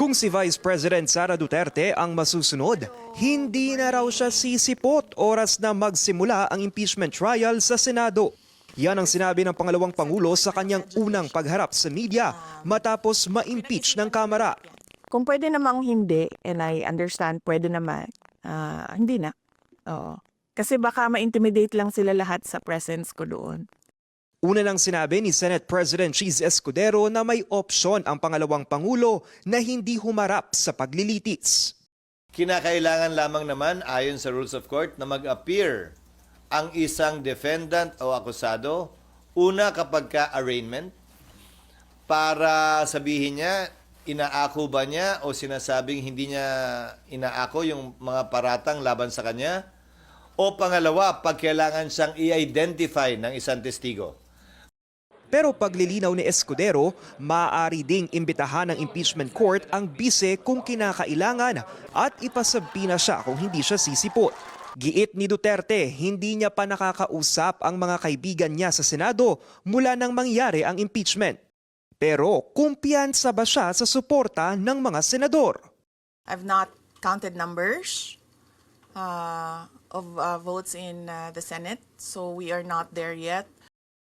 Kung si Vice President Sara Duterte ang masusunod, hindi na raw siya sisipot oras na magsimula ang impeachment trial sa Senado. Yan ang sinabi ng pangalawang Pangulo sa kanyang unang pagharap sa media matapos ma-impeach ng Kamara. Kung pwede namang hindi, and I understand, pwede naman, ah, hindi na. Oo. Kasi baka ma-intimidate lang sila lahat sa presence ko doon. Una nang sinabi ni Senate President Cheese Escudero na may opsyon ang pangalawang Pangulo na hindi humarap sa paglilitis. Kinakailangan lamang naman ayon sa rules of court na mag-appear ang isang defendant o akusado una kapag ka arraignment para sabihin niya inaako ba niya o sinasabing hindi niya inaako yung mga paratang laban sa kanya o pangalawa pag kailangan siyang i-identify ng isang testigo. Pero paglilinaw ni Escudero, maaari ding imbitahan ng impeachment court ang bise kung kinakailangan at ipasabina siya kung hindi siya sisipot. Giit ni Duterte, hindi niya pa nakakausap ang mga kaibigan niya sa Senado mula nang mangyari ang impeachment. Pero kumpiyansa ba siya sa suporta ng mga senador? I've not counted numbers uh, of uh, votes in uh, the Senate, so we are not there yet.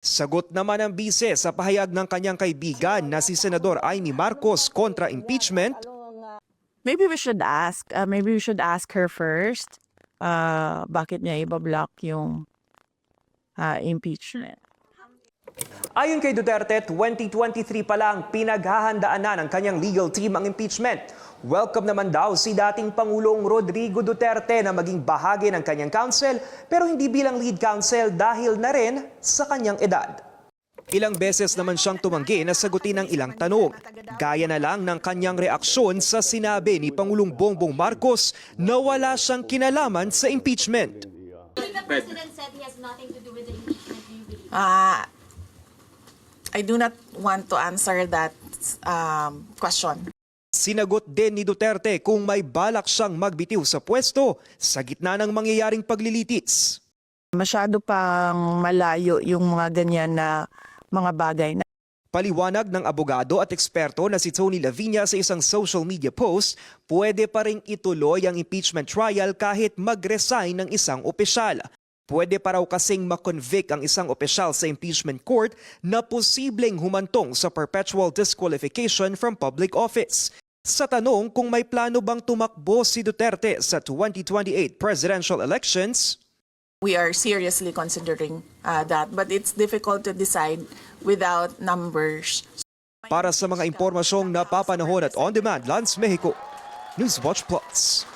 Sagot naman ng bise sa pahayag ng kanyang kaibigan na si Senador Amy Marcos kontra impeachment, Maybe we should ask, uh, maybe we should ask her first, uh, bakit niya ibablock yung uh, impeachment. Ayon kay Duterte, 2023 pa lang pinaghahandaan na ng kanyang legal team ang impeachment. Welcome naman daw si dating Pangulong Rodrigo Duterte na maging bahagi ng kanyang council pero hindi bilang lead counsel dahil na rin sa kanyang edad. Ilang beses naman siyang tumanggi na sagutin ng ilang tanong. Gaya na lang ng kanyang reaksyon sa sinabi ni Pangulong Bongbong Marcos na wala siyang kinalaman sa impeachment. The president said he has nothing to do with the impeachment. Do you believe? Uh, I do not want to answer that um, question. Sinagot din ni Duterte kung may balak siyang magbitiw sa pwesto sa gitna ng mangyayaring paglilitis. Masyado pang malayo yung mga ganyan na mga bagay na Paliwanag ng abogado at eksperto na si Tony Lavinia sa isang social media post, pwede pa rin ituloy ang impeachment trial kahit mag-resign ng isang opisyal. Pwede pa raw kasing makonvict ang isang opisyal sa impeachment court na posibleng humantong sa perpetual disqualification from public office. Sa tanong kung may plano bang tumakbo si Duterte sa 2028 presidential elections, we are seriously considering uh, that. But it's difficult to decide without numbers. para sa mga impormasyong napapanahon at on-demand, Lance Mexico, Newswatch Plus.